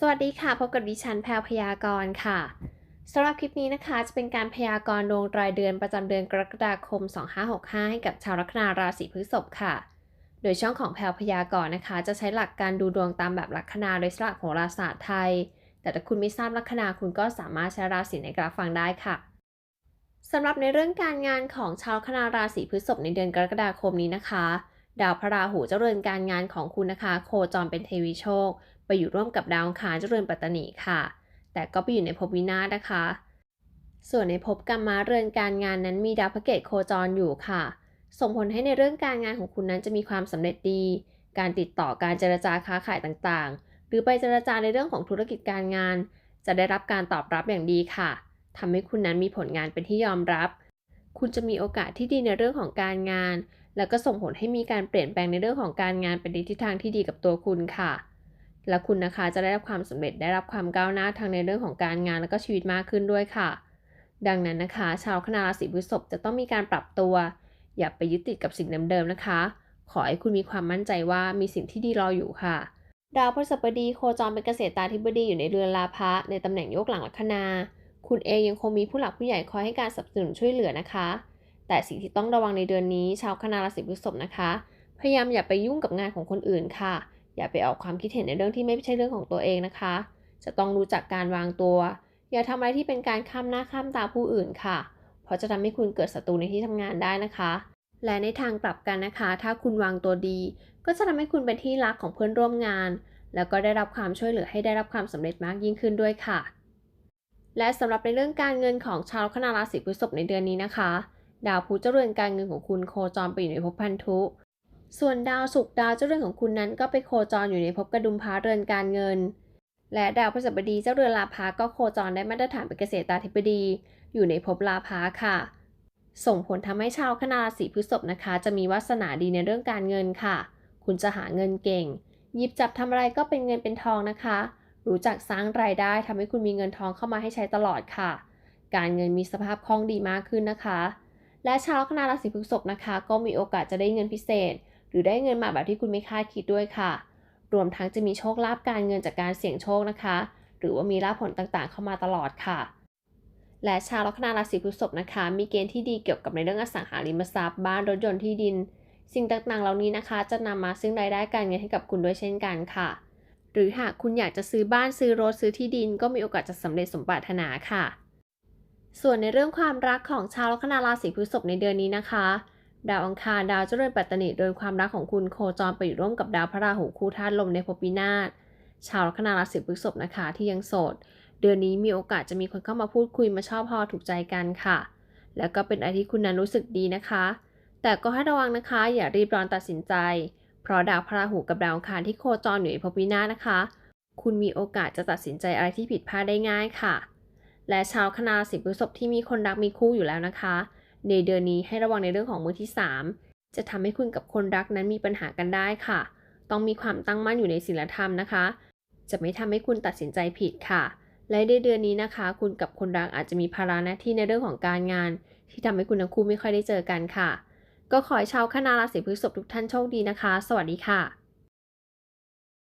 สวัสดีค่ะ พบกับดิฉันแพรวพยากรณ์ค่ะสำหรับคลิปนี้นะคะ จะเป็นการพยากรณ์ดวงรายเดือนประจำเดือนกรกฎาคม 2565 ให้กับชาวลัคนาราศีพฤษภค่ะ โดยช่องของแพรวพยากรณ์นะคะ จะใช้หลักการดูดวงตามแบบลัคนาโดยสลักโหราศาสตร์ไทย แต่ถ้าคุณไม่ทราบลัคนาคุณก็สามารถใช้ราศีในกราฟฟังได้ค่ะสำหรับในเรื่องการงานของชาวลัคนาราศีพฤษภในเดือนกรกฎาคมนี้นะคะ ดาวพระราหูเจริญการงานของคุณนะคะ โคจรเป็นเทวีโชค ไปอยู่ร่วมกับดาวอังคารเจริญปัตตนีค่ะ แต่ก็ไปอยู่ในภพวินาศนะคะ ส่วนในภพกรรมะเรือนการงานนั้นมีดาวพระเกตโคจรอยู่ค่ะ ส่งผลให้ในเรื่องการงานของคุณนั้นจะมีความสำเร็จดี การติดต่อการเจรจาค้าขายต่างๆ หรือไปเจรจาในเรื่องของธุรกิจการงาน จะได้รับการตอบรับอย่างดีค่ะทำให้คุณนั้นมีผลงานเป็นที่ยอมรับ คุณจะมีโอกาสที่ดีในเรื่องของการงาน แล้วก็ส่งผลให้มีการเปลี่ยนแปลงในเรื่องของการงานเป็นทิศทางที่ดีกับตัวคุณค่ะ และคุณนะคะจะได้รับความสำเร็จได้รับความก้าวหน้าทางในเรื่องของการงานและก็ชีวิตมากขึ้นด้วยค่ะ ดังนั้นนะคะ ชาวคณะราศีพฤษภจะต้องมีการปรับตัว อย่าไปยึดติดกับสิ่งเดิมๆนะคะ ขอให้คุณมีความมั่นใจว่ามีสิ่งที่ดีรออยู่ค่ะ ดาวพฤหัสบดีโคจรเป็นเกษตราธิบดีอยู่ในเรือนลาภะในตำแหน่งโยกหลังลัคนา คุณเองยังคงมีผู้หลักผู้ใหญ่คอยให้การสนับสนุนช่วยเหลือนะคะ แต่สิ่งที่ต้องระวังในเดือนนี้ ชาวคณะราศีพฤษภนะคะ พยายามอย่าไปยุ่งกับงานของคนอื่นค่ะ อย่าไปออกความคิดเห็นในเรื่องที่ไม่ใช่เรื่องของตัวเองนะคะ จะต้องรู้จักการวางตัว อย่าทำอะไรที่เป็นการข้ามหน้าข้ามตาผู้อื่นค่ะ เพราะจะทำให้คุณเกิดศัตรูในที่ทำงานได้นะคะ และในทางกลับกันนะคะ ถ้าคุณวางตัวดี ก็จะทำให้คุณเป็นที่รักของเพื่อนร่วมงาน แล้วก็ได้รับความช่วยเหลือให้ได้รับความสำเร็จมากยิ่งขึ้นด้วยค่ะ และสำหรับในเรื่องการเงินของชาวคณะราศีพฤษภในเดือนนี้นะคะ ดาวพุธเจริญการเงินของคุณโคจรไปอยู่ในภพพันธุ ส่วนดาวศุกร์ดาวเจรือนของคุณนั้นก็ไปโคจรอยู่ในภพกระดุมพระเรือนการเงิน และดาวพฤหัสบดีเจ้าเรือนลาภาก็โคจรได้มาตรฐานเป็นเกษตราธิบดี อยู่ในภพลาภาค่ะ ส่งผลทำให้ชาวคณะราศีพฤษภนะคะ จะมีวาสนาดีในเรื่องการเงินค่ะ คุณจะหาเงินเก่งหยิบจับทำอะไรก็เป็นเงินเป็นทองนะคะ รู้จักสร้างรายได้ทำให้คุณมีเงินทองเข้ามาให้ใช้ตลอดค่ะ การเงินมีสภาพคล่องดีมากขึ้นนะคะ และชาวคณะราศีพฤษภนะคะ ก็มีโอกาสจะได้เงินพิเศษ หรือได้เงินมาแบบที่คุณไม่คาดคิดด้วยค่ะ รวมทั้งจะมีโชคลาภการเงินจากการเสี่ยงโชคนะคะ หรือว่ามีลาภผลต่างๆ เข้ามาตลอดค่ะ และชาวลัคนาราศีพฤษภนะคะ มีเกณฑ์ที่ดีเกี่ยวกับในเรื่องอสังหาริมทรัพย์บ้านรถยนต์ที่ดิน สิ่งต่างๆ เหล่านี้นะคะ จะนำมาซึ่งรายได้การเงินให้กับคุณด้วยเช่นกันค่ะ หรือหากคุณอยากจะซื้อบ้านซื้อรถซื้อที่ดิน ก็มีโอกาสจะสำเร็จสมปรารถนาค่ะ ส่วนในเรื่องความรักของชาวลัคนาราศีพฤษภในเดือนนี้นะคะ ดาวอังคารดาวเจริญปัตตนิเดินความรักของคุณโคจรไปอยู่ร่วมกับดาวพระราหูคู่ธาตุลมในภพวินาศชาวลัคนาราศีพฤษภนะคะที่ยังโสด เดือนนี้มีโอกาสจะมีคนเข้ามาพูดคุยมาชอบพอถูกใจกันค่ะ แล้วก็เป็นอะไรที่คุณนั้นรู้สึกดีนะคะ แต่ก็ให้ระวังนะคะ อย่ารีบร้อนตัดสินใจ เพราะดาวพระราหูกับดาวอังคารที่โคจรอยู่ในภพวินาศนะคะ คุณมีโอกาสจะตัดสินใจอะไรที่ผิดพลาดได้ง่ายค่ะ และชาวคณะราศีพฤษภที่มีคนรักมีคู่อยู่แล้วนะคะ ในเดือนนี้ให้ระวังในเรื่องของมือที่ 3 จะทำให้คุณกับคนรักนั้นมีปัญหากันได้ค่ะ ต้องมีความตั้งมั่นอยู่ในศีลธรรมนะคะ จะไม่ทำให้คุณตัดสินใจผิดค่ะ และในเดือนนี้นะคะ คุณกับคนรักอาจจะมีภาระหน้าที่ในเรื่องของการงาน ที่ทำให้คุณทั้งคู่ไม่ค่อยได้เจอกันค่ะ ก็ขอให้ชาวคณะราศีพฤษภทุกท่านโชคดีนะคะ สวัสดีค่ะ